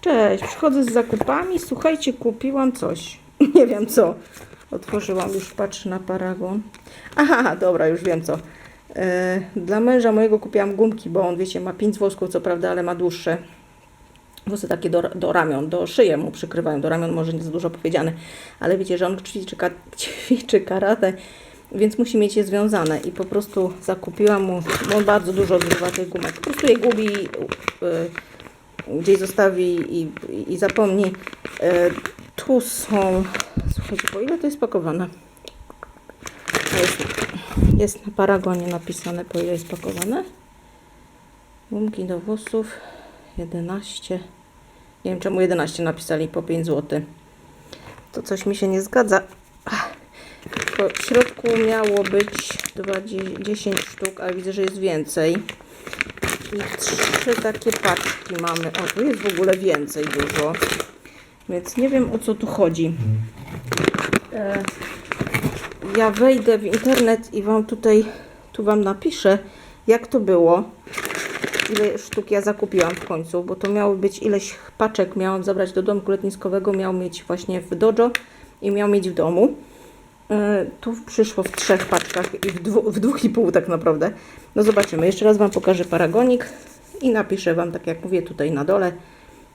Cześć, przychodzę z zakupami. Słuchajcie, kupiłam coś. Nie wiem co. Otworzyłam już, patrzę na paragon. Aha, dobra, już wiem co. E, dla męża mojego kupiłam gumki, bo on, wiecie, ma pięć włosków, co prawda, ale ma dłuższe. Włosy takie do, do ramion, do szyję mu przykrywają. Do ramion może nie za dużo powiedziane, ale wiecie, że on ćwiczy, ćwiczy karate, więc musi mieć je związane. I po prostu zakupiłam mu, bo on bardzo dużo zużywa tych gumek. Po prostu je gubi, y, gdzieś zostawi i, i, zapomni. E, tu są, słuchajcie, po ile to jest pakowane? Jest, jest na paragonie napisane, po ile jest pakowane. Gumki do włosów 11. Nie wiem czemu 11 napisali po 5 zł. To coś mi się nie zgadza. W środku miało być 20, 10 sztuk, ale widzę, że jest więcej. I trzy takie paczki mamy. O, tu jest w ogóle więcej dużo. Więc nie wiem o co tu chodzi. E, ja wejdę w internet i wam tutaj, tu wam napiszę, jak to było. Ile sztuk ja zakupiłam w końcu, bo to miało być ileś paczek miałam zabrać do domku letniskowego, miał mieć właśnie w dojo i miał mieć w domu. E, Tu przyszło w trzech paczkach i w, dwu, w dwóch i pół tak naprawdę. No zobaczymy. Jeszcze raz Wam pokażę paragonik i napiszę Wam, tak jak mówię tutaj na dole,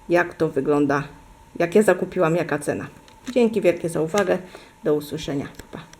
jak to wygląda, jak ja zakupiłam, jaka cena. Dzięki wielkie za uwagę. Do usłyszenia. Pa. pa.